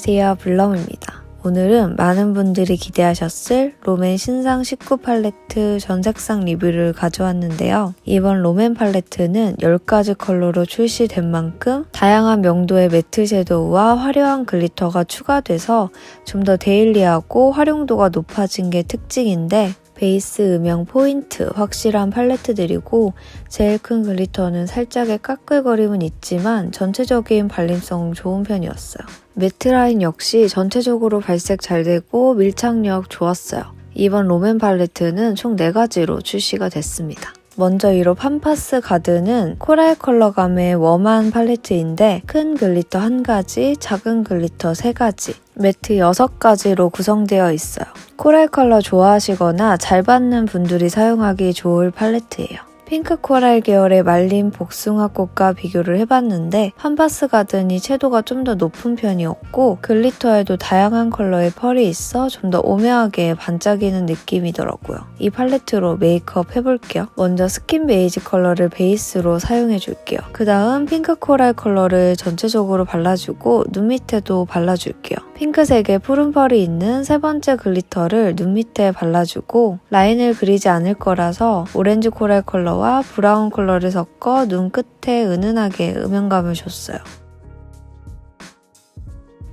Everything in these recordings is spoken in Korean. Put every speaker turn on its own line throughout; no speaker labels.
안녕하세요. 블럼입니다. 오늘은 많은 분들이 기대하셨을 롬앤 신상 19 팔레트 전색상 리뷰를 가져왔는데요. 이번 롬앤 팔레트는 10가지 컬러로 출시된 만큼 다양한 명도의 매트 섀도우와 화려한 글리터가 추가돼서 좀 더 데일리하고 활용도가 높아진 게 특징인데 베이스 음영 포인트 확실한 팔레트들이고 제일 큰 글리터는 살짝의 까끌거림은 있지만 전체적인 발림성 좋은 편이었어요. 매트 라인 역시 전체적으로 발색 잘 되고 밀착력 좋았어요. 이번 롬앤 팔레트는 총 4가지로 출시가 됐습니다. 먼저 1호 팜파스 가드는 코랄 컬러감의 웜한 팔레트인데 큰 글리터 1가지, 작은 글리터 3가지, 매트 6가지로 구성되어 있어요. 코랄 컬러 좋아하시거나 잘 받는 분들이 사용하기 좋을 팔레트예요. 핑크 코랄 계열의 말린 복숭아꽃과 비교를 해봤는데 팜파스 가든이 채도가 좀 더 높은 편이었고 글리터에도 다양한 컬러의 펄이 있어 좀 더 오묘하게 반짝이는 느낌이더라고요. 이 팔레트로 메이크업 해볼게요. 먼저 스킨 베이지 컬러를 베이스로 사용해줄게요. 그 다음 핑크 코랄 컬러를 전체적으로 발라주고 눈 밑에도 발라줄게요. 핑크색의 푸른 펄이 있는 세 번째 글리터를 눈 밑에 발라주고 라인을 그리지 않을 거라서 오렌지 코랄 컬러 와 브라운 컬러를 섞어 눈 끝에 은은하게 음영감을 줬어요.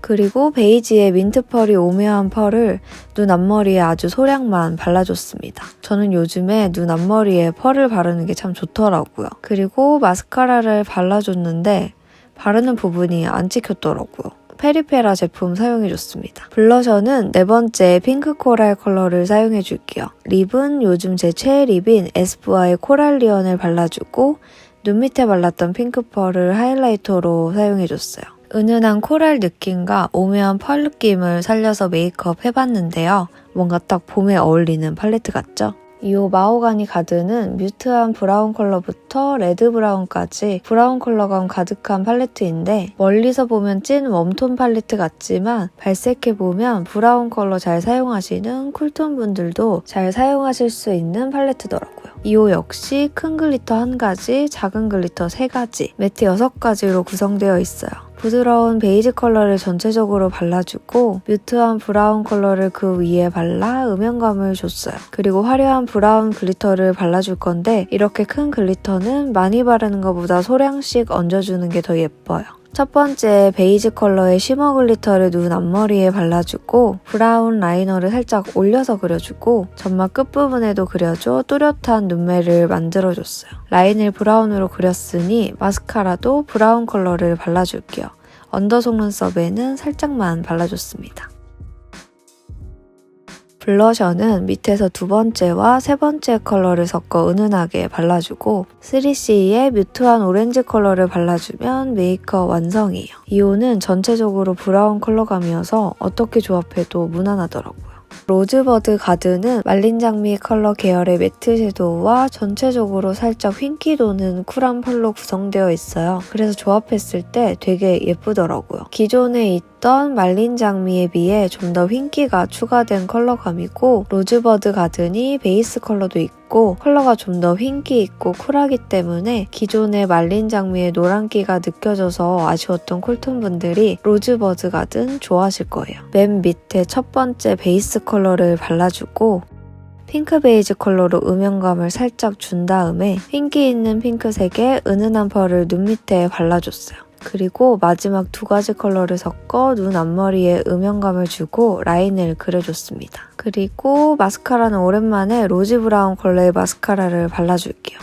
그리고 베이지의 민트 펄이 오묘한 펄을 눈 앞머리에 아주 소량만 발라줬습니다. 저는 요즘에 눈 앞머리에 펄을 바르는 게 참 좋더라고요. 그리고 마스카라를 발라줬는데 바르는 부분이 안 찍혔더라고요. 페리페라 제품 사용해줬습니다. 블러셔는 네 번째 핑크 코랄 컬러를 사용해줄게요. 립은 요즘 제 최애 립인 에스쁘아의 코랄리언을 발라주고 눈 밑에 발랐던 핑크 펄을 하이라이터로 사용해줬어요. 은은한 코랄 느낌과 오묘한 펄 느낌을 살려서 메이크업 해봤는데요. 뭔가 딱 봄에 어울리는 팔레트 같죠? 이 마호가니 가드는 뮤트한 브라운 컬러부터 레드 브라운까지 브라운 컬러감 가득한 팔레트인데 멀리서 보면 찐 웜톤 팔레트 같지만 발색해보면 브라운 컬러 잘 사용하시는 쿨톤 분들도 잘 사용하실 수 있는 팔레트더라고요. 이 호 역시 큰 글리터 한 가지, 작은 글리터 세 가지, 매트 여섯 가지로 구성되어 있어요. 부드러운 베이지 컬러를 전체적으로 발라주고 뮤트한 브라운 컬러를 그 위에 발라 음영감을 줬어요. 그리고 화려한 브라운 글리터를 발라줄 건데 이렇게 큰 글리터는 많이 바르는 것보다 소량씩 얹어주는 게 더 예뻐요. 첫 번째 베이지 컬러의 쉬머 글리터를 눈 앞머리에 발라주고 브라운 라이너를 살짝 올려서 그려주고 점막 끝부분에도 그려줘 또렷한 눈매를 만들어줬어요. 라인을 브라운으로 그렸으니 마스카라도 브라운 컬러를 발라줄게요. 언더 속눈썹에는 살짝만 발라줬습니다. 블러셔는 밑에서 두 번째와 세 번째 컬러를 섞어 은은하게 발라주고 3CE의 뮤트한 오렌지 컬러를 발라주면 메이크업 완성이에요. 이호는 전체적으로 브라운 컬러감이어서 어떻게 조합해도 무난하더라고요. 로즈버드 가드는 말린 장미 컬러 계열의 매트 섀도우와 전체적으로 살짝 휜기 도는 쿨한 펄로 구성되어 있어요. 그래서 조합했을 때 되게 예쁘더라고요. 기존에 있던 말린 장미에 비해 좀더 휜기가 추가된 컬러감이고 로즈버드 가든이 베이스 컬러도 있고 컬러가 좀더 휜기 있고 쿨하기 때문에 기존의 말린 장미의 노란기가 느껴져서 아쉬웠던 쿨톤 분들이 로즈버드 가든 좋아하실 거예요. 맨 밑에 첫 번째 베이스 컬러를 발라주고 핑크 베이지 컬러로 음영감을 살짝 준 다음에 핑기 있는 핑크색의 은은한 펄을 눈 밑에 발라줬어요. 그리고 마지막 두 가지 컬러를 섞어 눈 앞머리에 음영감을 주고 라인을 그려줬습니다. 그리고 마스카라는 오랜만에 로지 브라운 컬러의 마스카라를 발라줄게요.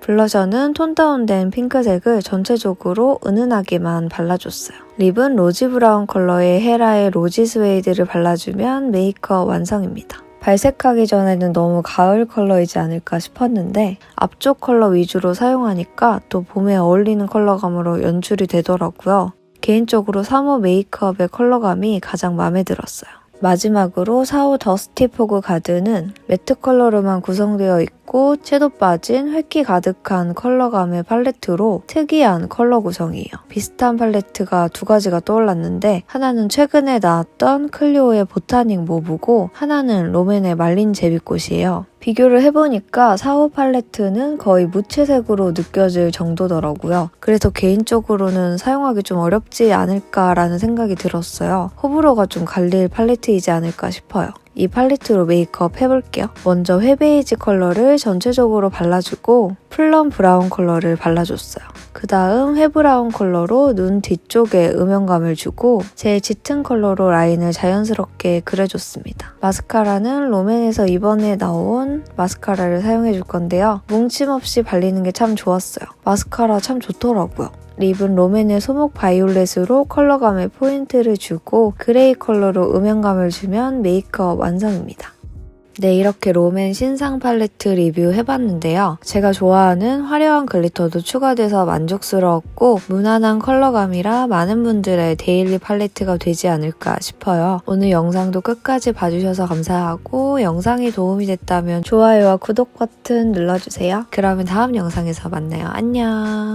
블러셔는 톤 다운된 핑크색을 전체적으로 은은하게만 발라줬어요. 립은 로지 브라운 컬러의 헤라의 로지 스웨이드를 발라주면 메이크업 완성입니다. 발색하기 전에는 너무 가을 컬러이지 않을까 싶었는데 앞쪽 컬러 위주로 사용하니까 또 봄에 어울리는 컬러감으로 연출이 되더라고요. 개인적으로 3호 메이크업의 컬러감이 가장 마음에 들었어요. 마지막으로 4호 더스티 포그 가드는 매트 컬러로만 구성되어 있고 채도 빠진 획기 가득한 컬러감의 팔레트로 특이한 컬러 구성이에요. 비슷한 팔레트가 두 가지가 떠올랐는데 하나는 최근에 나왔던 클리오의 보타닉 모브고 하나는 롬앤의 말린 제비꽃이에요. 비교를 해보니까 4호 팔레트는 거의 무채색으로 느껴질 정도더라고요. 그래서 개인적으로는 사용하기 좀 어렵지 않을까라는 생각이 들었어요. 호불호가 좀 갈릴 팔레트이지 않을까 싶어요. 이 팔레트로 메이크업 해볼게요. 먼저 회베이지 컬러를 전체적으로 발라주고 플럼 브라운 컬러를 발라줬어요. 그 다음 회브라운 컬러로 눈 뒤쪽에 음영감을 주고 제일 짙은 컬러로 라인을 자연스럽게 그려줬습니다. 마스카라는 롬앤에서 이번에 나온 마스카라를 사용해줄 건데요. 뭉침 없이 발리는 게 참 좋았어요. 마스카라 참 좋더라고요. 립은 롬앤의 소목 바이올렛으로 컬러감에 포인트를 주고 그레이 컬러로 음영감을 주면 메이크업 완성입니다. 네, 이렇게 롬앤 신상 팔레트 리뷰 해봤는데요. 제가 좋아하는 화려한 글리터도 추가돼서 만족스러웠고 무난한 컬러감이라 많은 분들의 데일리 팔레트가 되지 않을까 싶어요. 오늘 영상도 끝까지 봐주셔서 감사하고 영상이 도움이 됐다면 좋아요와 구독 버튼 눌러주세요. 그러면 다음 영상에서 만나요. 안녕!